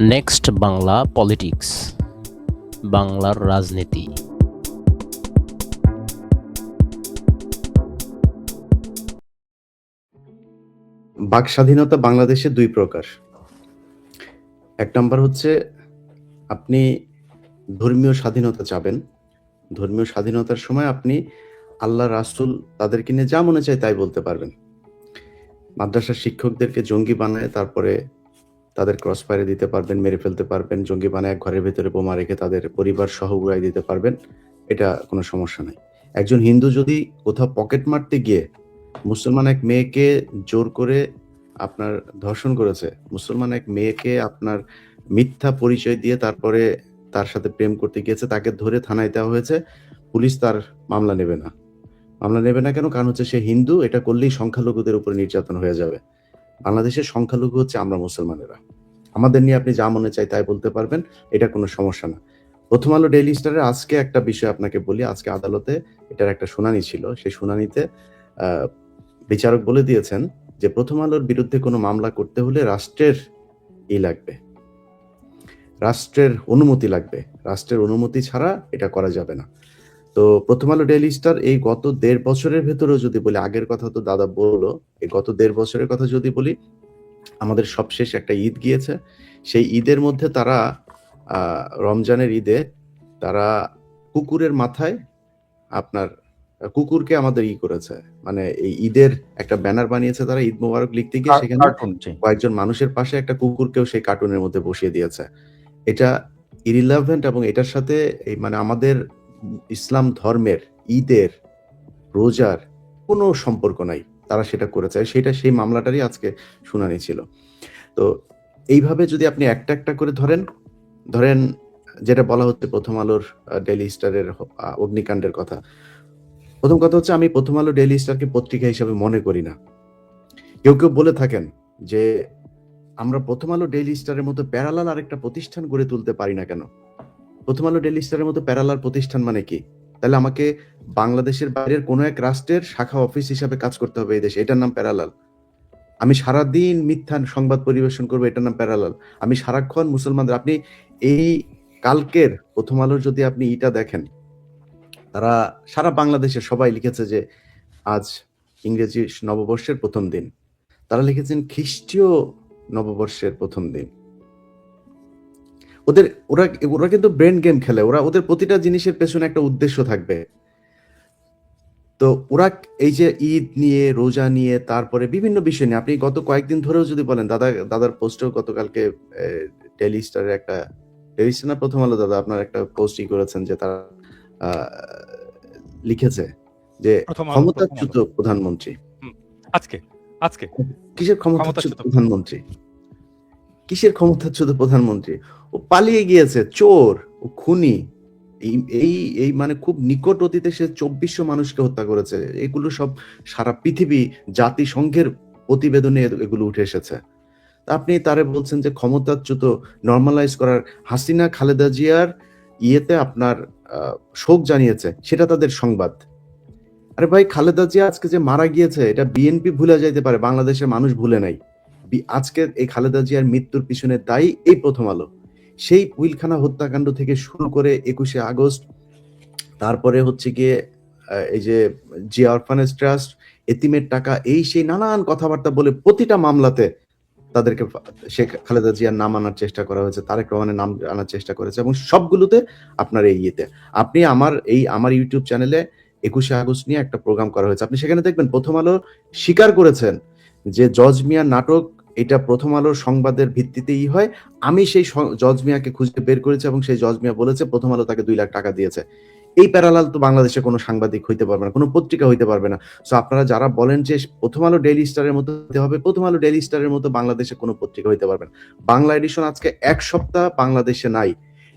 Next Bangla politics বাংলার রাজনীতি বাক স্বাধীনতা বাংলাদেশে দুই প্রকার। এক নম্বর হচ্ছে, আপনি ধর্মীয় স্বাধীনতা চাবেন। ধর্মীয় স্বাধীনতার সময় আপনি আল্লাহ, রাসূল তাদেরকে নিয়ে যা মনে চায় তাই বলতে পারবেন। মাদ্রাসার শিক্ষকদেরকে জঙ্গি বানায়, তারপরে তাদের ক্রস ফায়ারে দিতে পারবেন, মেরে ফেলতে পারবেন, জঙ্গি বানায় ঘরের ভেতরে বোমা রেখে তাদের পরিবার সহ উড়াই দিতে পারবেন, এটা কোনো সমস্যা নাই। একজন হিন্দু যদি কোথাও পকেট মারতে গিয়ে মুসলমান এক মেয়েকে জোর করে আপনার ধর্ষণ করেছে, মুসলমান এক মেয়েকে আপনার মিথ্যা পরিচয় দিয়ে তারপরে তার সাথে প্রেম করতে গিয়েছে, তাকে ধরে থানায় দেওয়া হয়েছে, পুলিশ তার মামলা নেবে না। মামলা নেবে না কেন? কারণ হচ্ছে সে হিন্দু, এটা করলেই সংখ্যালঘুদের উপর নির্যাতন হয়ে যাবে। বাংলাদেশের সংখ্যালঘু হচ্ছে আমরা মুসলমানেরা। আমাদের নিয়ে আপনি যা মনে চাই তাই বলতে পারবেন, এটা কোনো সমস্যা না। প্রথম আলো ডেইলি স্টারের আজকে একটা বিষয় আপনাকে বলি, আজকে আদালতে এটার একটা শুনানি ছিল, সেই শুনানিতে বিচারক বলে দিয়েছেন যে প্রথম আলোর বিরুদ্ধে কোনো মামলা করতে হলে রাষ্ট্রের ই লাগবে। রাষ্ট্রের অনুমতি লাগবে। রাষ্ট্রের অনুমতি ছাড়া এটা করা যাবে না। তো প্রথম আলো ডেইলি স্টার এই গত দেড় বছরের ভেতরেও যদি বলি আগের কথা তো দাদা বলল এই গত দেড় বছরের কথা যদি বলি আমাদের সবশেষ একটা ঈদ গিয়েছে। সেই ঈদের মধ্যে তারা রমজানের ঈদে তারা কুকুরের মাথায় আপনার কুকুরকে আমাদের ই করেছে। মানে এই ঈদের একটা ব্যানার বানিয়েছে তারা ঈদ মোবারক লিখতে গিয়ে সেখানে কয়েকজন মানুষের পাশে একটা কুকুরকেও সেই কার্টুনের মধ্যে বসিয়ে দিয়েছে। এটা ইরিলেভেন্ট এবং এটার সাথে এই মানে আমাদের ইসলাম ধর্মের, ঈদের, রোজার কোনো সম্পর্ক নাই। তারা সেটা করেছে। সেটা সেই মামলাটারই আজকে শুনানি ছিল। তো এইভাবে যদি আপনি একটা একটা করে ধরেন ধরেন যেটা বলা হচ্ছে প্রথম আলোর ডেলি স্টারের অগ্নিকাণ্ডের কথা। প্রথম কথা হচ্ছে আমি প্রথম আলো ডেলি স্টারকে পত্রিকা হিসাবে মনে করি না। কেউ কেউ বলে থাকেন যে, আমরা প্রথম আলো ডেইলি স্টারের মতো প্যারালাল আরেকটা প্রতিষ্ঠান গড়ে তুলতে পারি না কেন? প্রথম আলো ডেইলি স্টারের মতো প্যারালাল প্রতিষ্ঠান মানে কি? তাহলে আমাকে বাংলাদেশের বাইরের কোনো এক রাষ্ট্রের শাখা অফিস হিসাবে কাজ করতে হবে এই দেশে। এটার নাম প্যারালাল। আমি সারাদিন মিথ্যা সংবাদ পরিবেশন করব, এটার নাম প্যারালাল। আমি সারাক্ষণ মুসলমানদের, আপনি এই কালকের প্রথম আলোর যদি আপনি ইটা দেখেন, তারা সারা বাংলাদেশে সবাই লিখেছে যে আজ ইংরেজি নববর্ষের প্রথম দিন। তারা লিখেছেন খ্রিস্টীয় নববর্ষের প্রথম দিন। ওদের ওরা ওরা কিন্তু ব্রেন গেম খেলে। ওরা ওদের প্রতিটা জিনিসের পেছনে একটা উদ্দেশ্য থাকবে। তো ওরা এই যে ঈদ নিয়ে রোজা নিয়ে তারপরে বিভিন্ন বিষয় নিয়ে আপনি গত কয়েকদিন ধরেও যদি বলেন দাদা দাদার পোস্টেও গতকালকে ডেলি স্টারের একটা ডেলি স্টার না প্রথম আলো দাদা আপনার একটা পোস্টই করেছেন যে তারা আহ, লিখেছে যে ক্ষমতাচ্যুত প্রধানমন্ত্রী। আজকে আজকে। কিসের ক্ষমতাচ্যুত। প্রধানমন্ত্রী? কিসের ক্ষমতাচ্যুত প্রধানমন্ত্রী? ও পালিয়ে গিয়েছে, চোর, ও খুনি। এই এই মানে খুব নিকট অতীতে সে চব্বিশশো মানুষকে হত্যা করেছে। এগুলো সব সারা পৃথিবী জাতিসংঘের প্রতিবেদনে এগুলো উঠে এসেছে। আপনি তারে বলছেন যে ক্ষমতাচ্যুত নর্মালাইজ করার হাসিনা, খালেদা জিয়ার ইয়েতে আপনার শোক জানিয়েছে, সেটা তাদের সংবাদ। আরে ভাই, খালেদা জিয়া আজকে যে মারা গিয়েছে, এটা বিএনপি ভুলে যাইতে পারে, বাংলাদেশের মানুষ ভুলে নাই। বি- আজকে এই খালেদা জিয়ার মৃত্যুর পিছনে দায়ী এই প্রথম আলো। সেই উইলখানা হত্যাকাণ্ড থেকে শুরু করে একুশে আগস্ট, তারপরে হচ্ছে গিয়ে এই যে জিয়া অরফানেজ ট্রাস্ট, এতিমের টাকা, এই সেই নানান কথাবার্তা বলে প্রতিটা মামলাতে তাদেরকে শেখ খালেদা জিয়ার নাম আনার চেষ্টা করা হয়েছে, তারেক রহমানের নাম আনার চেষ্টা করেছে এবং সবগুলোতে আপনার এই ইয়েতে। আপনি আমার এই, আমার ইউটিউব চ্যানেলে একুশে আগস্ট নিয়ে একটা প্রোগ্রাম করা হয়েছে। আপনি সেখানে দেখবেন প্রথম আলো স্বীকার করেছেন যে জজ মিয়ার নাটক, এটা প্রথম আলোর সংবাদের ভিত্তিতেই হয়। আমি সেই জজ মিয়াকে খুঁজে বের করেছি এবং সেই জজ মিয়া বলেছে, প্রথম আলো তাকে দুই লাখ টাকা দিয়েছে। এই প্যারালাল তো বাংলাদেশে কোনো সাংবাদিক হইতে পারবে না, কোনো পত্রিকা হইতে পারবে না। সো আপনারা যারা বলেন যে প্রথম আলো ডেইলি স্টারের মতো হতে হবে, প্রথম আলো ডেইলি স্টারের মতো বাংলাদেশে কোনো পত্রিকা হইতে পারবে না। বাংলা এডিশন আজকে এক সপ্তাহ বাংলাদেশে নাই।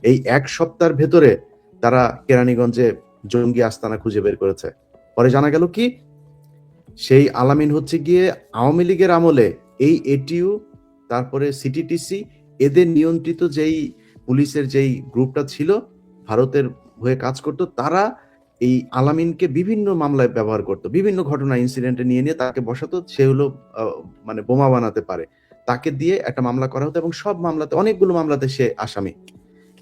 এই এক সপ্তাহের ভেতরে তারা কেরানীগঞ্জে জঙ্গি আস্তানা খুঁজে বের করেছে। পরে জানা গেল কি? সেই আলামিন হচ্ছে গিয়ে আওয়ামী লীগের আমলে এই এটিইউ তারপরে সিটিটিসি, এদের নিয়ন্ত্রিত যেই পুলিশের যেই গ্রুপটা ছিল, ভারতের হয়ে কাজ করত, তারা এই আলামিনকে বিভিন্ন মামলায় ব্যবহার করত, বিভিন্ন ঘটনা ইনসিডেন্টে নিয়ে নিয়ে তাকে বসাতো, সে হলো মানে বোমা বানাতে পারে। তাকে দিয়ে একটা মামলা করা হতো এবং সব মামলাতে, অনেকগুলো মামলাতে সে আসামি।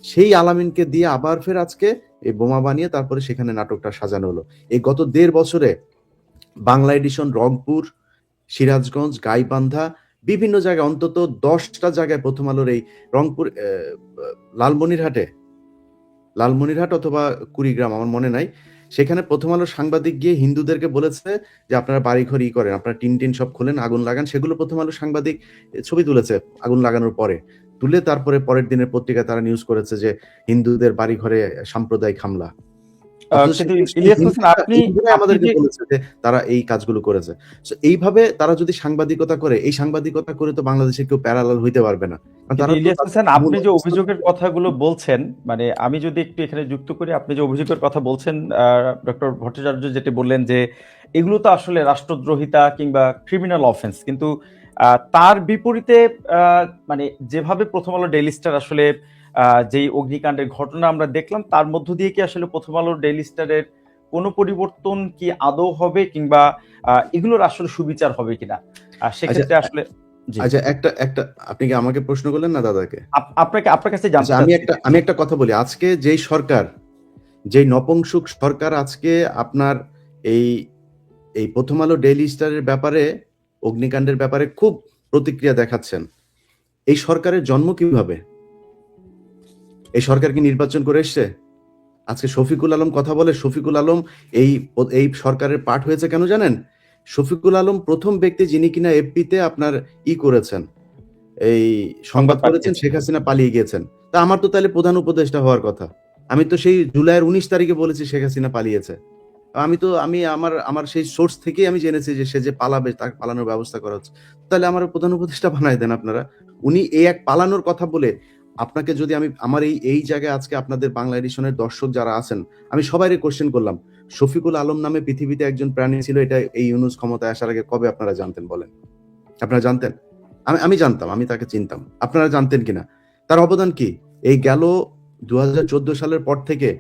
সেই আলামিনকে দিয়ে আবার ফের আজকে এই বোমা বানিয়ে তারপরে সেখানে নাটকটা সাজানো হলো। এই গত দেড় বছরে বাংলা এডিশন, রংপুর, সিরাজগঞ্জ, গাইবান্ধা, বিভিন্ন জায়গায়, অন্তত দশটা জায়গায় প্রথম আলোর এই রংপুর লালমনিরহাটে, লালমনিরহাট অথবা কুড়িগ্রাম, আমার মনে নাই। সেখানে প্রথম আলো সাংবাদিক গিয়ে হিন্দুদেরকে বলেছে যে, আপনারা বাড়িঘর ই করেন, আপনারা টিন টিন সব খোলেন, আগুন লাগান। সেগুলো প্রথম আলো সাংবাদিক ছবি তুলেছে আগুন লাগানোর পরে। তুলে তারপরে পরের দিনের পত্রিকায় তারা নিউজ করেছে যে, হিন্দুদের বাড়ি ঘরে সাম্প্রদায়িক হামলা। আপনি আমাদেরকে বলেছে যে তারা এই কাজগুলো করেছে। এইভাবে তারা যদি সাংবাদিকতা করে এই সাংবাদিকতা করে তো বাংলাদেশে কেউ প্যারালাল হইতে পারবে না। ইলিয়াস হোসেন আপনি যে অভিযোগের কথাগুলো বলছেন মানে আমি যদি একটু এখানে যুক্ত করি আপনি যে অভিযোগের কথা বলছেন ডক্টর ভট্টাচার্য যেটি বললেন যে এগুলো তো আসলে রাষ্ট্রদ্রোহিতা কিংবা ক্রিমিনাল অফেন্স কিন্তু আহ, তার বিপরীতে আহ, মানে যেভাবে প্রথম আলো ডেইলি স্টার আসলে যেই অগ্নিকাণ্ডের ঘটনা আমরা দেখলাম তার মধ্য দিয়ে কি আসলে প্রথম আলো ডেইলি স্টারের কোনো পরিবর্তন কি আদৌ হবে কিংবা এগুলোর আসলে সুবিচার হবে কিনা? আহ, সেক্ষেত্রে আসলে আচ্ছা একটা একটা আপনি কি আমাকে প্রশ্ন করলেন না দাদাকে? আপ- আপনাকে আপনার কাছে জানতে আচ্ছা আমি একটা আমি একটা কথা বলি। আজকে যেই সরকার যেই নপংসুক সরকার আজকে আপনার এই এই প্রথম আলো ডেইলি স্টারের ব্যাপারে অগ্নিকাণ্ডের ব্যাপারে খুব প্রতিক্রিয়া দেখাচ্ছেন। এই সরকারের জন্ম কীভাবে? এই সরকার কি নির্বাচন করে এসছে? আজকে শফিকুল আলম কথা বলে শফিকুল আলম এই এই সরকারের পাঠ হয়েছে কেন জানেন? শফিকুল আলম প্রথম ব্যক্তি যিনি কিনা এফপিতে আপনার ই করেছেন এই সংবাদ করেছেন শেখ হাসিনা পালিয়ে গিয়েছেন। তা আমার তো তাহলে প্রধান উপদেষ্টা হওয়ার কথা। আমি তো সেই জুলাইয়ের উনিশ তারিখে বলেছি শেখ হাসিনা পালিয়েছে। আমি তো আমি আমার আমার সেই সোর্স থেকেই আমি জেনেছি যে সে যে পালাবে তার পালানোর ব্যবস্থা করা হচ্ছে। তাহলে আমার প্রধান উপদেষ্টা বানাই দেন আপনারা। উনি এই এক পালানোর কথা বলে আপনাকে যদি আমি, আমার এই এই জায়গায় আজকে আপনাদের বাংলা এডিশনের দর্শক যারা আছেন, আমি সবাইরে কোশ্চেন করলাম, শফিকুল আলম নামে পৃথিবীতে একজন প্রাণী ছিল, এটা এই ইউনুস ক্ষমতায় আসার আগে কবে আপনারা জানতেন বলেন? আপনারা জানতেন? আমি আমি জানতাম, আমি তাকে চিনতাম। আপনারা জানতেন কিনা? তার অবদান কি? এই গেল দু হাজার চোদ্দ সালের পর থেকে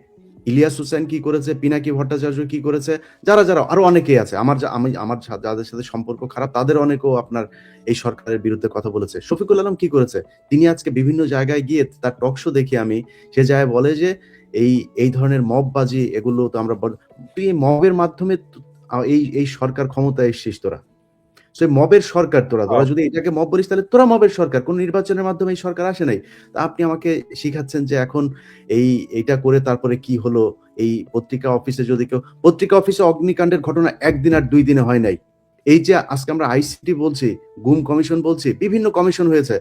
ইলিয়াস হোসেন কি করেছে, পিনাকি ভট্টাচার্য কি করেছে, যারা যারা, আরও অনেকেই আছে। আমার আমি, আমার যাদের সাথে সম্পর্ক খারাপ তাদের অনেকেও আপনার এই সরকারের বিরুদ্ধে কথা বলেছে। শফিকুল আলম কি করেছে? তিনি আজকে বিভিন্ন জায়গায় গিয়ে তার টক শো দেখি আমি, সে জায়গায় বলে যে, এই এই ধরনের মববাজি, এগুলো তো আমরা এই মবের মাধ্যমে এই এই সরকার ক্ষমতায় এসছিস তোরা। সেই মবের সরকার তোরা তোরা যদি এটাকে মব বলিস তাহলে তোরা মবের সরকার। কোন নির্বাচনের মাধ্যমে এই সরকার আসে নাই। তা আপনি আমাকে শিখাচ্ছেন যে এখন এই এটা করে তারপরে কি হলো? এই পত্রিকা অফিসে যদি কেউ পত্রিকা অফিসে অগ্নিকাণ্ডের ঘটনা একদিন আর দুই দিনে হয় নাই। এই যে আজকে আমরা আইসিটি বলছি গুম কমিশন বলছি বিভিন্ন কমিশন হয়েছে।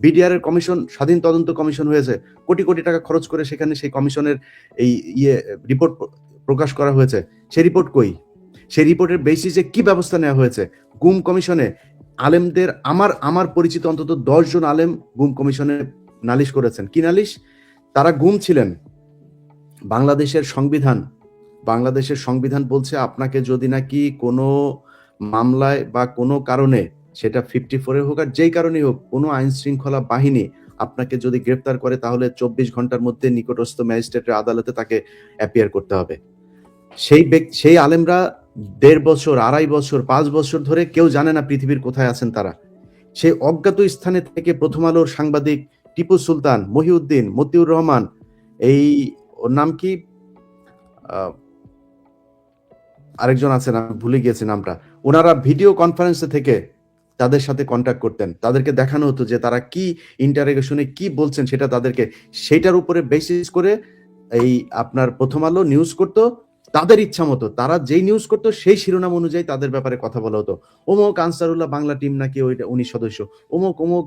বিডিআর এর কমিশন স্বাধীন তদন্ত কমিশন হয়েছে। কোটি কোটি টাকা খরচ করে সেখানে সেই কমিশনের এই ইয়ে রিপোর্ট প্রকাশ করা হয়েছে। সেই রিপোর্ট কই? সেই রিপোর্টের বেসিসে কি ব্যবস্থা নেওয়া হয়েছে? গুম কমিশনে আলেমদের আমার আমার পরিচিত অন্তত দশ জন আলেম গুম কমিশনে নালিশ করেছেন। কি নালিশ? তারা গুম ছিলেন। বাংলাদেশের সংবিধান বাংলাদেশের সংবিধান বলছে আপনাকে যদি নাকি কোনো মামলায় বা কোনো কারণে, সেটা ফিফটি ফোরে হোক আর যেই কারণেই হোক, কোনো আইন শৃঙ্খলা বাহিনী আপনাকে যদি গ্রেপ্তার করে, তাহলে চব্বিশ ঘণ্টার মধ্যে নিকটস্থ ম্যাজিস্ট্রেটের আদালতে তাকে অ্যাপিয়ার করতে হবে। সেই সেই আলেমরা দেড় বছর, আড়াই বছর, পাঁচ বছর ধরে কেউ জানে না পৃথিবীর কোথায় আছেন তারা। সেই অজ্ঞাত স্থানে থেকে প্রথম আলোর সাংবাদিক টিপু সুলতান, মহিউদ্দিন, মতিউর রহমান, এই ওর নাম কি? আরেকজন আছেন আমি ভুলে গিয়েছি নামটা। ওনারা ভিডিও কনফারেন্সে থেকে তাদের সাথে কন্ট্যাক্ট করতেন। তাদেরকে দেখানো হতো যে তারা কি ইন্টারেগেশনে কি বলছেন সেটা তাদেরকে সেটার উপরে বেসিস করে এই আপনার প্রথম আলো নিউজ করতো। তাদের ইচ্ছা মতো, তারা যেই নিউজ করতো, সেই শিরোনাম অনুযায়ী তাদের ব্যাপারে কথা বলা হতো। অমুক আনসারুল্লাহ বাংলা টিম নাকি ওইটা উনি সদস্য, অমুক অমুক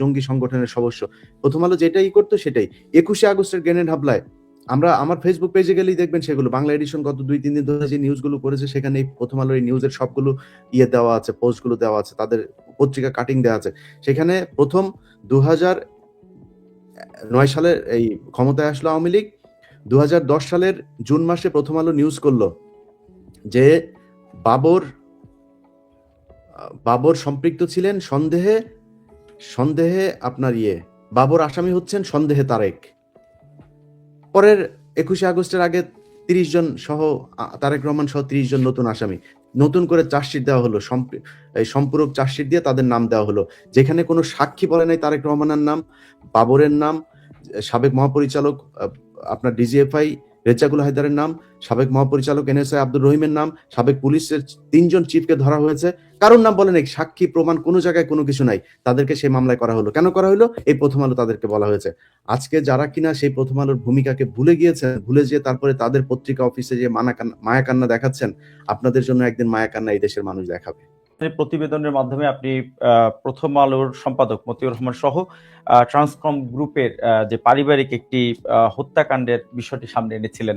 জঙ্গি সংগঠনের সদস্য। প্রথম আলো যেটাই করতো সেটাই। একুশে আগস্টের গ্রেনেড হামলায়, আমরা, আমার ফেসবুক পেজে গেলেই দেখবেন সেগুলো, বাংলা এডিশন গত দুই, তিন দিন ধরে যে নিউজগুলো করেছে সেখানে প্রথম আলোর এই নিউজের সবগুলো ইয়ে দেওয়া আছে পোস্টগুলো দেওয়া আছে, তাদের পত্রিকা কাটিং দেওয়া আছে। সেখানে প্রথম দু হাজার নয় সালের এই ক্ষমতায় আসলো আওয়ামী লীগ দু হাজার দশ সালের জুন মাসে প্রথম আলো নিউজ করল যে বাবর বাবর সম্পৃক্ত ছিলেন সন্দেহে সন্দেহে আপনার ইয়ে বাবর আসামি হচ্ছেন সন্দেহে তারেক। পরের একুশে আগস্টের আগে তিরিশ জন সহ তারেক রহমান সহ তিরিশ জন নতুন আসামি। নতুন করে চার্জশিট দেওয়া হলো সম্পূরক চার্জশিট দিয়ে তাদের নাম দেওয়া হলো। যেখানে কোনো সাক্ষী বলে নাই তারেক রহমানের নাম, বাবরের নাম, সাবেক মহাপরিচালক আপনার ডিজিএফআই রেজাকুল হায়দারের নাম, সাবেক মহাপরিচালক এনএসআই আব্দুর রহিমের নাম, সাবেক পুলিশের তিনজন চিফকে ধরা হয়েছে। কারোর নাম বলে নাই, সাক্ষী, প্রমাণ, কোনো জায়গায় কোনো কিছু নাই। তাদেরকে সেই মামলায় করা হলো। কেন করা হলো? এই প্রথম আলো তাদেরকে বলা হয়েছে। আজকে যারা কিনা সেই প্রথম আলোর ভূমিকাকে ভুলে গিয়েছেন, ভুলে যেয়ে তারপরে তাদের পত্রিকা অফিসে যে মানা মায়া কান্না দেখাচ্ছেন, আপনাদের জন্য একদিন মায়া কান্না এই দেশের মানুষ দেখাবে। এই প্রতিবেদনের মাধ্যমে আপনি প্রথম আলোর সম্পাদক মতিউর রহমান সহ ট্রান্সকম গ্রুপের যে পারিবারিক একটি হত্যাকাণ্ডের বিষয়টি সামনে এনেছিলেন।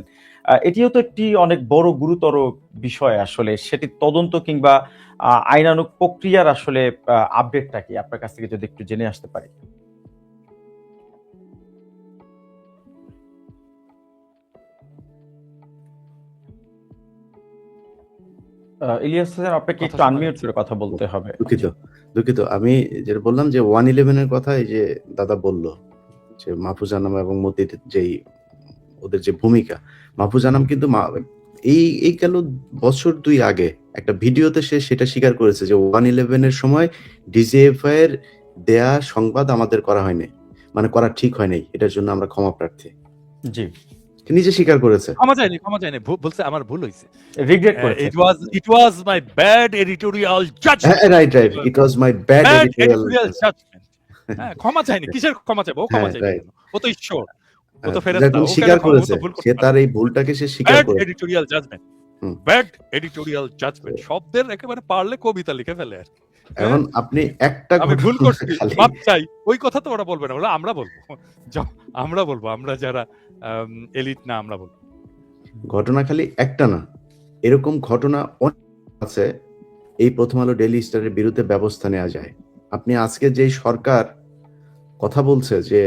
এটিও তো একটি অনেক বড়, গুরুতর বিষয় আসলে। সেটি তদন্ত কিংবা আইনানুক প্রক্রিয়ার আসলে আপডেটটা কি? আপনার কাছ থেকে যদি একটু জেনে আসতে পারি। ইলিয়াস হোসেন আপনাকে একটু আনমিউট করে কথা বলতে হবে। দুঃখিত দুঃখিত। আমি যেটা বললাম যে ওয়ান ইলেভেনের কথা এই যে দাদা বলল যে মাহফুজ আনাম এবং মতির যেই ওদের যে ভূমিকা মাহফুজ আনাম কিন্তু এই এই গেল বছর দুই আগে একটা ভিডিওতে সে সেটা স্বীকার করেছে যে ওয়ান ইলেভেনের সময় ডিজিএফআই এর দেয়া সংবাদ আমাদের করা হয়নি মানে করা ঠিক হয় নাই এটার জন্য আমরা ক্ষমা প্রার্থী। জি। নিজে স্বীকার করেছে। ক্ষমা চাইনি ক্ষমা চাইনি বলছে আমার ভুল হয়েছে রিগ্রেট করেছে। It was it was my bad editorial judgement হ্যাঁ right right it was my bad editorial judgement হ্যাঁ ক্ষমা চাইনি কিসের ক্ষমা চাইব? ও ক্ষমা হ্যাঁ, চাইবে কেন? ও তো ঈশ্বর। ও তো হ্যাঁ, ফেরেশতা ও স্বীকার করেছে সে তার এই ভুলটাকে সে স্বীকার করেছে editorial judgement bad editorial judgement শব্দের একেবারে পারলে কবিতা লিখে ফেলে আর কি। এখন আপনি একটা আমি ভুল করছি মাপ চাই। ওই কথা তো ওরা বলবে না ওরা আমরা বলব। আমরা বলব আমরা যারা এলিট না আমরা বলব। ঘটনা খালি একটা না এরকম ঘটনা অনেক আছে এই প্রথম আলো ডেলি স্টারের বিরুদ্ধে ব্যবস্থা নেওয়া যায়। আপনি আজকে যেই সরকার কথা বলছে যে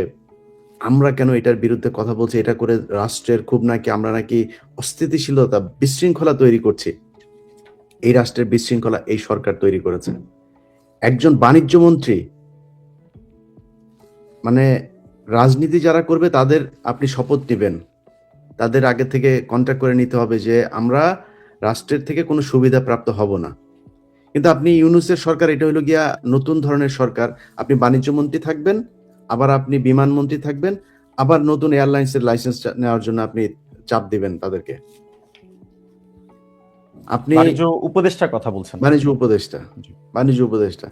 আমরা কেন এটার বিরুদ্ধে কথা বলছি এটা করে রাষ্ট্রের খুব নাকি আমরা নাকি অস্থিতিশীলতা বিশৃঙ্খলা তৈরি করছি। এই রাষ্ট্রের বিশৃঙ্খলা এই সরকার তৈরি করেছে। একজন বাণিজ্য মন্ত্রী মানে রাজনীতি যারা করবে তাদের আপনি শপথ নেবেন। তাদের আগে থেকে কন্ট্যাক্ট করে নিতে হবে যে আমরা রাষ্ট্রের থেকে কোনো সুবিধা প্রাপ্ত হব না। কিন্তু আপনি ইউনুসের সরকার, এটা হলো গিয়া নতুন ধরনের সরকার। আপনি বাণিজ্য মন্ত্রী থাকবেন, আবার আপনি বিমান মন্ত্রী থাকবেন, আবার নতুন এয়ারলাইন্সের লাইসেন্স নেওয়ার জন্য আপনি চাপ দিবেন তাদেরকে। আপনি উপদেষ্টার কথা বলছেন। বাণিজ্য উপদেষ্টা। বাণিজ্য উপদেষ্টা।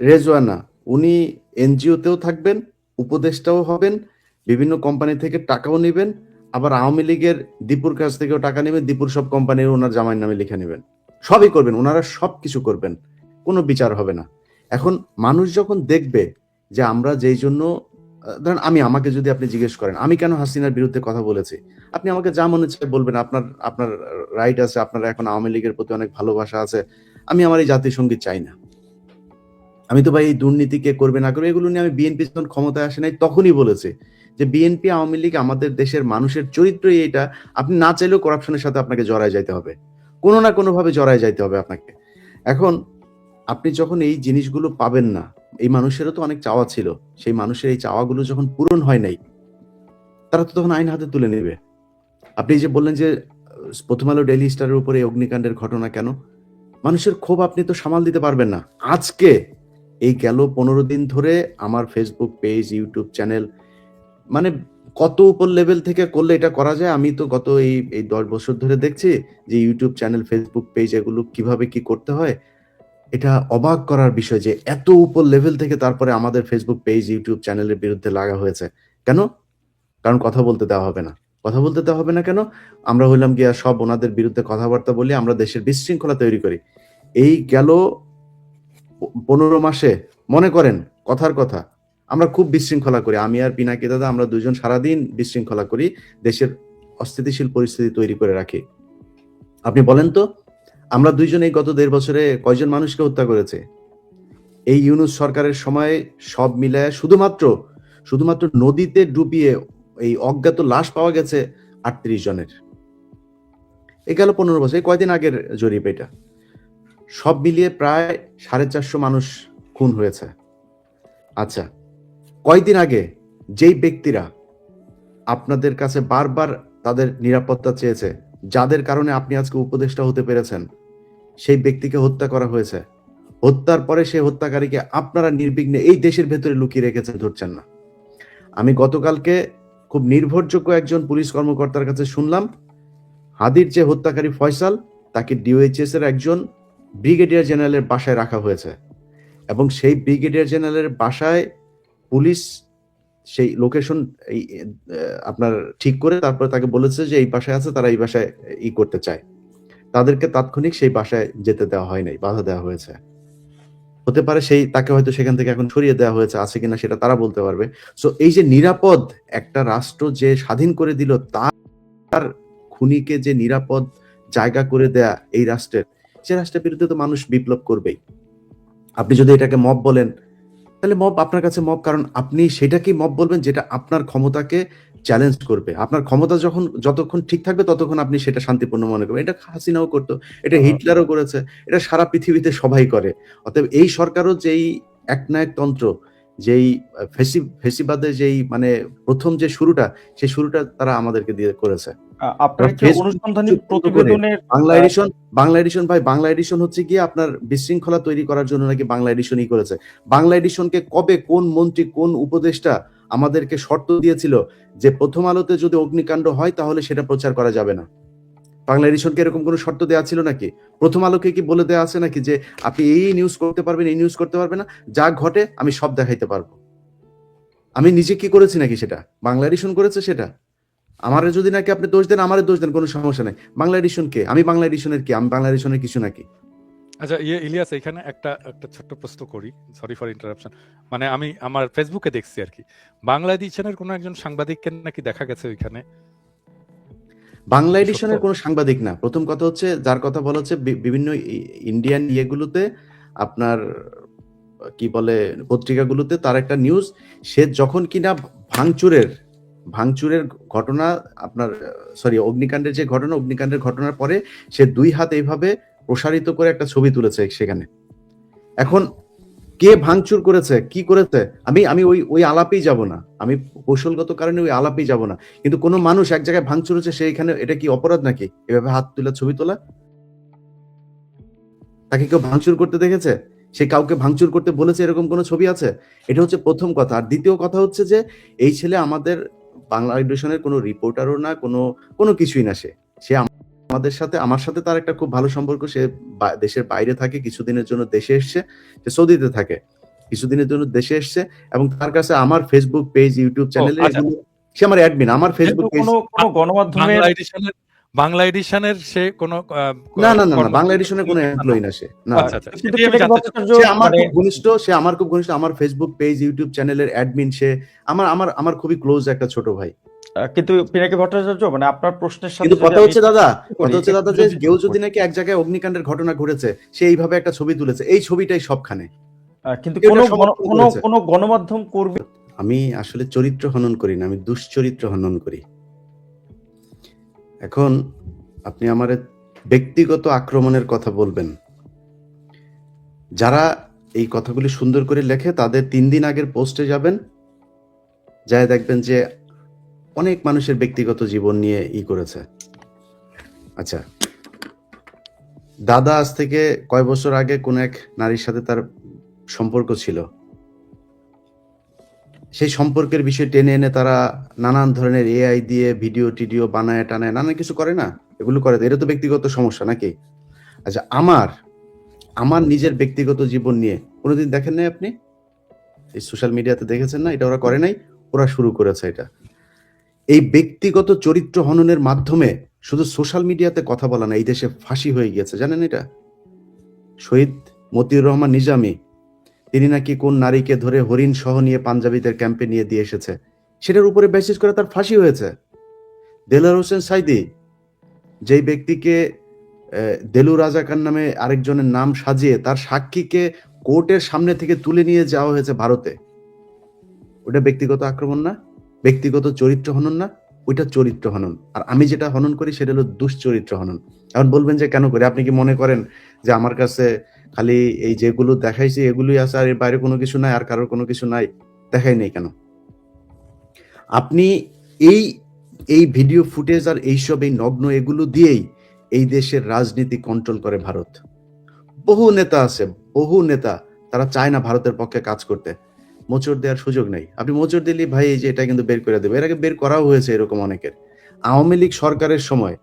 রেজওয়ানা উনি এনজিওতেও থাকবেন উপদেষ্টাও হবেন বিভিন্ন কোম্পানি থেকে টাকাও নেবেন আবার আওয়ামী লীগের দীপুর কাছ থেকেও টাকা নেবেন দীপুর সব কোম্পানির ওনার জামাইয়ের নামে লিখে নেবেন। সবই করবেন ওনারা সব কিছু করবেন কোনো বিচার হবে না। এখন মানুষ যখন দেখবে যে আমরা যেই জন্য ধরেন আমি আমাকে যদি আপনি জিজ্ঞেস করেন, আমি কেন হাসিনার বিরুদ্ধে কথা বলেছি? আপনি আমাকে যা মনে চায় বলবেন, আপনার আপনার রাইট আছে, আপনার এখন আওয়ামী লীগের প্রতি অনেক ভালোবাসা আছে, আমি আমার এই জাতীয় সংগীত চাই না। আমি তো ভাই এই দুর্নীতি কে করবে না করবে, এগুলো নিয়ে আমি বিএনপি যখন ক্ষমতায় আসে নাই, তখনই বলেছে যে বিএনপি, আওয়ামী লীগ আমাদের দেশের মানুষের চরিত্রই এটা আপনি না চাইলেও করাপশনের সাথে আপনাকে জড়ায় যাইতে হবে। কোনো না কোনোভাবে জড়ায় যাইতে হবে আপনাকে। এখন আপনি যখন এই জিনিসগুলো পাবেন না এই মানুষেরও তো অনেক চাওয়া ছিল। সেই মানুষের এই চাওয়াগুলো যখন পূরণ হয় নাই, তারা তো তখন আইন হাতে তুলে নেবে। আপনি যে বললেন যে, প্রথম আলো ডেইলি স্টারের উপরে অগ্নিকাণ্ডের ঘটনা কেন? মানুষের ক্ষোভ আপনি তো সামাল দিতে পারবেন না। আজকে এই গেল পনেরো দিন ধরে আমার ফেসবুক পেজ ইউটিউব চ্যানেল মানে কত উপর লেভেল থেকে করলে এটা করা যায়? আমি তো গত এই এই দশ বছর ধরে দেখছি যে ইউটিউব চ্যানেল ফেসবুক পেজ এগুলো কীভাবে কি করতে হয়? এটা অবাক করার বিষয় যে এত উপর লেভেল থেকে তারপরে আমাদের ফেসবুক পেজ ইউটিউব চ্যানেলের বিরুদ্ধে লাগা হয়েছে। কেন? কারণ কথা বলতে দেওয়া হবে না। কথা বলতে দেওয়া হবে না কেন? আমরা হইলাম গিয়া সব ওনাদের বিরুদ্ধে কথাবার্তা বলি, আমরা দেশের বিশৃঙ্খলা তৈরি করি। এই গেল পনেরো মাসে, মনে করেন, কথার কথা। আমরা খুব বিশৃঙ্খলা করি। আমি আর পিনাকি দাদা, আমরা দুজন সারাদিন বিশৃঙ্খলা করি, দেশের অস্থিতিশীল পরিস্থিতি তৈরি করে রাখি। আপনি বলেন তো? আমরা দুইজনেই গত দেড় বছরে কয়জন মানুষকে হত্যা করেছে? এই ইউনুস সরকারের সময় সব মিলায় শুধুমাত্র শুধুমাত্র নদীতে ডুবিয়ে এই অজ্ঞাত লাশ পাওয়া গেছে আটত্রিশ জনের। এ গেল পনেরো বছর এই কয়দিন আগের জরিপ এটা। সব মিলিয়ে প্রায় সাড়ে চারশো মানুষ খুন হয়েছে। আচ্ছা কয়দিন আগে যেই ব্যক্তিরা আপনাদের কাছে বারবার তাদের নিরাপত্তা চেয়েছে যাদের কারণে আপনি আজকে উপদেষ্টা হতে পেরেছেন, সেই ব্যক্তিকে হত্যা করা হয়েছে। হত্যার পরে সেই হত্যাকারীকে আপনারা নির্বিঘ্নে এই দেশের ভেতরে লুকিয়ে রেখেছেন, ধরছেন না। আমি গতকালকে খুব নির্ভরযোগ্য একজন পুলিশ কর্মকর্তার কাছে শুনলাম, হাদির যে হত্যাকারী ফয়সাল, তাকে ডিওএইচএস এর একজন ব্রিগেডিয়ার জেনারেলের বাসায় রাখা হয়েছে এবং সেই ব্রিগেডিয়ার জেনারেলের বাসায় পুলিশ সেই লোকেশন এই আপনার ঠিক করে তারপরে তাকে বলেছে যে এই বাসায় আছে, তারা এই বাসায় ই করতে চায়। তাদেরকে তাৎক্ষণিক সেই বাসায় যেতে দেওয়া হয় নাই, বাধা দেওয়া হয়েছে। হতে পারে সেই, তাকে হয়তো সেখান থেকে এখন সরিয়ে দেওয়া হয়েছে, আছে কিনা সেটা তারা বলতে পারবে। সো এই যে নিরাপদ একটা রাষ্ট্র যে স্বাধীন করে দিল, তার খুনিকে যে নিরাপদ জায়গা করে দেয়া এই রাষ্ট্রের, সে রাষ্ট্রের বিরুদ্ধে তো মানুষ বিপ্লব করবেই। আপনি যদি এটাকে মব বলেন তাহলে মব আপনার কাছে মব কারণ আপনি সেটাকেই মব বলবেন যেটা আপনার ক্ষমতাকে চ্যালেঞ্জ করবে। আপনার ক্ষমতা যখন যতক্ষণ ঠিক থাকবে ততক্ষণ আপনি সেটা শান্তিপূর্ণ মনে করবেন। এটা হাসিনাও করতো এটা হিটলারও করেছে এটা সারা পৃথিবীতে সবাই করে। অতএব এই সরকারও যেই একনায়কতন্ত্র যেই ফেসি ফেসিবাদের যেই মানে প্রথম যে শুরুটা সেই শুরুটা তারা আমাদেরকে দিয়ে করেছে। আপনার একটি অনুসন্ধানী প্রতিবেদনের বাংলা এডিশন বাংলা এডিশন ভাই বাংলা এডিশন হচ্ছে গিয়ে আপনার বিশৃঙ্খলা তৈরি করার জন্য নাকি বাংলা এডিশনই করেছে। বাংলা এডিশনকে কবে কোন মন্ত্রী কোন উপদেষ্টা আমাদেরকে শর্ত দিয়েছিল যে প্রথম আলোতে যদি অগ্নিকাণ্ড হয় তাহলে সেটা প্রচার করা যাবে না? বাংলা এডিশনকে এরকম কোনো শর্ত দেওয়া ছিল নাকি? প্রথম আলোকে কি বলে দেওয়া আছে নাকি যে আপনি এই নিউজ করতে পারবেন এই নিউজ করতে পারবেন না? যা ঘটে আমি সব দেখাইতে পারব। আমি নিজে কি করেছি নাকি সেটা? বাংলা এডিশন করেছে সেটা? আমারে যদি নাকি আপনি দোষ দেন আমারে দোষ দেন কোনো সমস্যা নাই। বাংলা এডিশন কে? আমি বাংলা এডিশনের কি? আমি বাংলা এডিশনের কিছু নাকি? আচ্ছা ইয়ে ইলিয়াস এখানে একটা একটা ছোট্ট প্রশ্ন করি। সরি ফর ইন্টারাপশন মানে আমি আমার ফেসবুকে দেখছি আর কি। বাংলা এডিশনের কোনো একজন সাংবাদিককে নাকি দেখা গেছে ওইখানে? বাংলা এডিশনের কোনো সাংবাদিক না। প্রথম কথা হচ্ছে যার কথা বলা হচ্ছে বিভিন্ন ইন্ডিয়ান ইয়েগুলোতে আপনার কি বলে পত্রিকাগুলোতে তার একটা নিউজ সে যখন কিনা ভাঙচুরের ভাঙচুরের ঘটনা আপনার সরি অগ্নিকাণ্ডের যে ঘটনা, অগ্নিকাণ্ডের ঘটনার পরে সে দুই হাত এইভাবে প্রসারিত করে একটা ছবি তুলেছে সেখানে। এখন কে ভাঙচুর করেছে? কি করেছে? আমি আমি ওই ওই আলাপেই যাব না। আমি কৌশলগত কারণে ওই আলাপেই যাব না। কিন্তু কোনো মানুষ এক জায়গায় ভাঙচুর হচ্ছে সেইখানে এটা কি অপরাধ নাকি? এভাবে হাত তুলে ছবি তোলা? তাকে কেউ ভাঙচুর করতে দেখেছে? সে কাউকে ভাঙচুর করতে বলেছে এরকম কোনো ছবি আছে? এটা হচ্ছে প্রথম কথা। আর দ্বিতীয় কথা হচ্ছে যে, এই ছেলে আমাদের বাংলা এডিশনের কোনো রিপোর্টারও না কোনো কোনো কিছুই না সে। সে আমাদের সাথে আমার সাথে তার একটা খুব ভালো সম্পর্ক। সে দেশের বাইরে থাকে কিছুদিনের জন্য দেশে এসছে। সে সৌদিতে থাকে কিছুদিনের জন্য দেশে এসছে এবং তার কাছে আমার ফেসবুক পেজ ইউটিউব চ্যানেলে। সে আমার অ্যাডমিন আমার ফেসবুক পেজ কোনো গণমাধ্যমের বাংলা এডিশনের সে কোনো না না না বাংলা এডিশনের কোনো এমপ্লয়ি না সে। না আচ্ছা আচ্ছা সে আমার মানে খুব ঘনিষ্ঠ সে আমার খুব ঘনিষ্ঠ আমার ফেসবুক পেজ ইউটিউব চ্যানেলের অ্যাডমিন সে। আমার আমার আমার খুবই ক্লোজ একটা ছোট ভাই। কিন্তু পিনাকি ভট্টাচার্য মানে আপনার প্রশ্নের সাথে কিন্তু কথা হচ্ছে দাদা কথা হচ্ছে দাদা যে কেউ যদি নাকি এক জায়গায় অগ্নিকাণ্ডের ঘটনা ঘটেছে সে এইভাবে একটা ছবি তুলেছে। এই ছবিটাই সবখানে। কিন্তু কেউ কোনো কোনো কোনো গণমাধ্যম করবে আমি আসলে চরিত্র হনন করি না আমি দুশ্চরিত্র হনন করি। এখন আপনি আমার ব্যক্তিগত আক্রমণের কথা বলবেন। যারা এই কথাগুলি সুন্দর করে লেখে, তাদের তিন দিন আগের পোস্টে যাবেন, যায় দেখবেন যে অনেক মানুষের ব্যক্তিগত জীবন নিয়ে ই করেছে। আচ্ছা দাদা আজ থেকে কয় বছর আগে কোন এক নারীর সাথে তার সম্পর্ক ছিল? সেই সম্পর্কের বিষয় টেনে এনে তারা নানান ধরনের এআই দিয়ে ভিডিও, টিডিও বানায়, টানায়, নানান কিছু করে না? এগুলো করে এটা তো ব্যক্তিগত সমস্যা নাকি? আচ্ছা আমার আমার নিজের ব্যক্তিগত জীবন নিয়ে, কোনোদিন দেখেন নাই আপনি? এই সোশ্যাল মিডিয়াতে দেখেছেন না? এটা ওরা করে নাই? ওরা শুরু করেছে এটা। এই ব্যক্তিগত চরিত্র হননের মাধ্যমে শুধু সোশ্যাল মিডিয়াতে কথা বলা না, এই দেশে ফাঁসি হয়ে গিয়েছে। জানেন এটা? শহীদ মতিউর রহমান নিজামী তিনি নাকি কোন নারীকে ধরে হরিণ সহ নিয়ে পাঞ্জাবিদের ক্যাম্পে নিয়ে দিয়ে এসেছে? সেটার উপরে বেসিস করে তার ফাঁসি হয়েছে। দেলার হোসেন সাইদি, যেই ব্যক্তিকে দেলু রাজাকার নামে আরেকজনের নাম সাজিয়ে তার সাক্ষীকে কোর্টের সামনে থেকে তুলে নিয়ে যাওয়া হয়েছে ভারতে। ওটা ব্যক্তিগত আক্রমণ না, ব্যক্তিগত চরিত্র হনন না, ওইটা চরিত্র হনন। আর আমি যেটা হনন করি সেটা হলো দুশ্চরিত্র হনন। এখন বলবেন যে কেন করি? আপনি কি মনে করেন যে আমার কাছে খালি এই যেগুলো দেখাইছে, এগুলোই আছে আর এর বাইরে কোনো কিছু নাই, আর কারোর কোনো কিছু নাই, দেখাই নেই কেন? আপনি এই এই ভিডিও ফুটেজ আর এইসব, এই নগ্ন এগুলো দিয়েই এই দেশের রাজনীতি কন্ট্রোল করে ভারত। বহু নেতা আছে, বহু নেতা, তারা চায় না ভারতের পক্ষে কাজ করতে। মোচড় দেওয়ার সুযোগ নেই। আপনি মোচড় দিলে ভাই, এই যে এটা কিন্তু বের করে দেবে। এর আগে বের করাও হয়েছে এরকম অনেকের। আওয়ামী লীগ সরকারের সময়,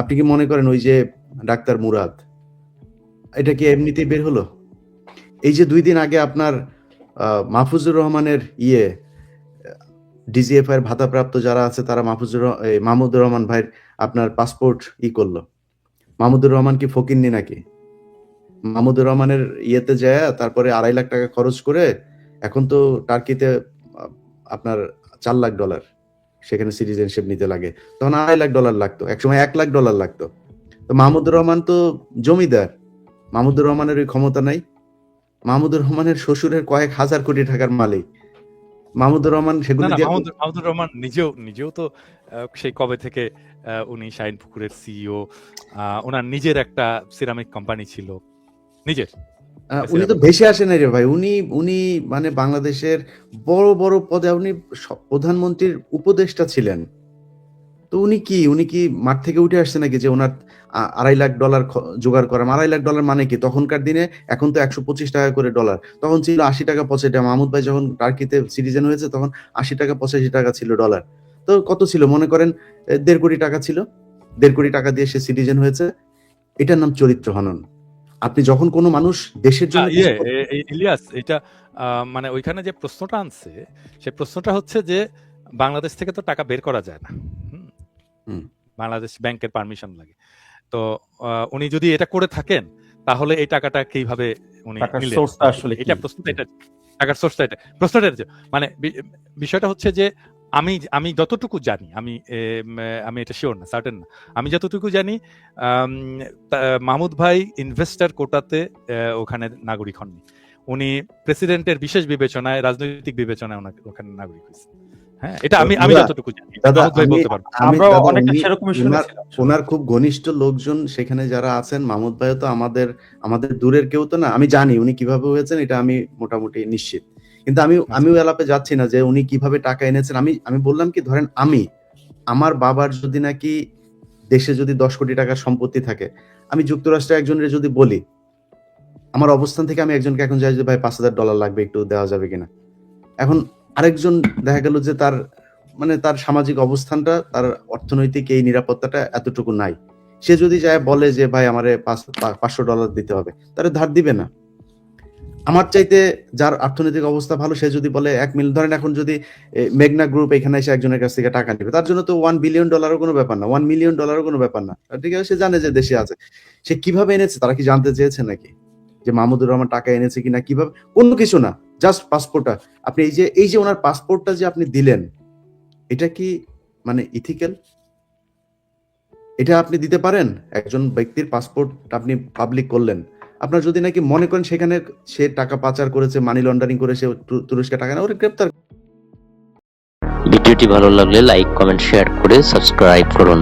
আপনি কি মনে করেন ওই যে ডাক্তার মুরাদ এটা কি এমনিতেই বের হলো? এই যে দুই দিন আগে আপনার মাহফুজুর রহমানের ইয়ে ডিজিএফআই এর ভাতাপ্রাপ্ত যারা আছে, তারা মাহফুজুর মাহমুদুর রহমান ভাইয়ের আপনার পাসপোর্ট ই করল। মাহমুদুর রহমান কি ফকিননি নাকি? মাহমুদুর রহমানের ইয়েতে যায়, তারপরে আড়াই লাখ টাকা খরচ করে এখন তো টার্কিতে আপনার চার লাখ ডলার, সেখানে সিটিজেনশিপ নিতে লাগে। তখন আড়াই লাখ ডলার লাগতো, একসময় এক লাখ ডলার লাগতো। তো মাহমুদুর রহমান তো জমিদার মাহমুদুর রহমানের ওই ক্ষমতা নাই। মাহমুদুর রহমানের শ্বশুরের কয়েক হাজার কোটি টাকার মালিক। মাহমুদুর রহমান সেগুলো মাহমুদুর রহমান নিজেও নিজেও তো সেই কবে থেকে উনি শাহিন পুকুরের সিইও ওনার নিজের একটা সিরামিক কোম্পানি ছিল। নিজের। উনি তো ভেসে আসেন রে ভাই। উনি উনি মানে বাংলাদেশের বড় বড় পদে উনি প্রধানমন্ত্রীর উপদেষ্টা ছিলেন। তো উনি কি উনি কি মাঠ থেকে উঠে আসছে নাকি যে ওনার আড়াই লাখ ডলার জোগাড় করা আড়াই লাখ ডলার মানে কি? তখনকার দিনে এখন তো একশো পঁচিশ টাকা করে ডলার। তখন ছিল আশি টাকা পঁচাশি টাকা। মাহমুদ ভাই যখন টার্কিতে সিটিজেন হয়েছে তখন আশি টাকা পঁচাশি টাকা ছিল ডলার। তো কত ছিল মনে করেন? দেড় কোটি টাকা ছিল। দেড় কোটি টাকা দিয়ে সে সিটিজেন হয়েছে। এটার নাম চরিত্র হনন। আপনি যখন কোনো মানুষ দেশের জন্য ইয়ে ইলিয়াস এটা মানে ওইখানে যে প্রশ্নটা আনছে সেই প্রশ্নটা হচ্ছে যে বাংলাদেশ থেকে তো টাকা বের করা যায় না। বাংলাদেশ ব্যাংকের পারমিশন লাগে। তো উনি যদি এটা করে থাকেন তাহলে এই টাকাটা কীভাবে উনি? আসলে এটা প্রশ্নটা এটা টাকার সোর্সটা এটা। প্রশ্নটা মানে বিষয়টা হচ্ছে যে আমি আমি যতটুকু জানি আমি আমি এটা শিওর না সার্টেন না। আমি যতটুকু জানি মাহমুদ ভাই ইনভেস্টার কোটাতে ওখানে নাগরিক হননি। উনি প্রেসিডেন্টের বিশেষ বিবেচনায় রাজনৈতিক বিবেচনায় ওখানে নাগরিক হয়েছে হ্যাঁ এটা আমি আমি যতটুকু জানি। দাদা, মাহমুদ ভাই আমি- বলতে পারব আমরা অনেকটা উনি- সেরকমই শুনেছিলাম ওনার খুব ঘনিষ্ঠ লোকজন সেখানে যারা আছেন মাহমুদ ভাইও তো আমাদের আমাদের দূরের কেউ তো না। আমি জানি উনি কীভাবে হয়েছেন এটা আমি মোটামুটি নিশ্চিত। কিন্তু আমি আমি ওই আলাপে যাচ্ছি না যে উনি কীভাবে টাকা এনেছেন। আমি আমি বললাম কি ধরেন আমি আমার বাবার যদি নাকি দেশে যদি দশ কোটি টাকার সম্পত্তি থাকে আমি যুক্তরাষ্ট্রে একজনের যদি বলি আমার অবস্থান থেকে আমি একজনকে এখন যাই যে ভাই পাঁচ হাজার ডলার লাগবে একটু দেওয়া যাবে কিনা? এখন আরেকজন দেখা গেল যে তার মানে তার সামাজিক অবস্থানটা, তার অর্থনৈতিক এই নিরাপত্তাটা এতটুকু নাই। সে যদি যায় বলে যে, ভাই, আমারে পাঁচ- পাঁচশো ডলার দিতে হবে তাহলে ধার দিবে না। আমার চাইতে যার অর্থনৈতিক অবস্থা ভালো, সে যদি বলে, এক মিল ধরেন এখন যদি মেঘনা গ্রুপ এখানে এসে একজনের কাছ থেকে টাকা নেবে, তার জন্য তো ওয়ান বিলিয়ন ডলারও কোনো ব্যাপার না ওয়ান মিলিয়ন ডলারও কোনো ব্যাপার না। ঠিক আছে, সে জানে যে দেশে আছে। সে কীভাবে এনেছে, তারা কি জানতে চেয়েছে নাকি? যে মাহমুদুর রহমান টাকা এনেছে কিনা, কীভাবে, কোনো কিছু না জাস্ট পাসপোর্টটা আপনি এই যে এই যে ওনার পাসপোর্টটা যে আপনি দিলেন, এটা কি মানে ইথিক্যাল এটা আপনি দিতে পারেন? একজন ব্যক্তির পাসপোর্ট আপনি পাবলিক করলেন। আপনার যদি নাকি মনে করেন সেখানে সে টাকা পাচার করেছে মানি লন্ডারিং করে সে তুরস্কে টাকা নেয়, ওরে গ্রেপ্তার। ভিডিওটি ভালো লাগলে লাইক কমেন্ট শেয়ার করে সাবস্ক্রাইব করুন।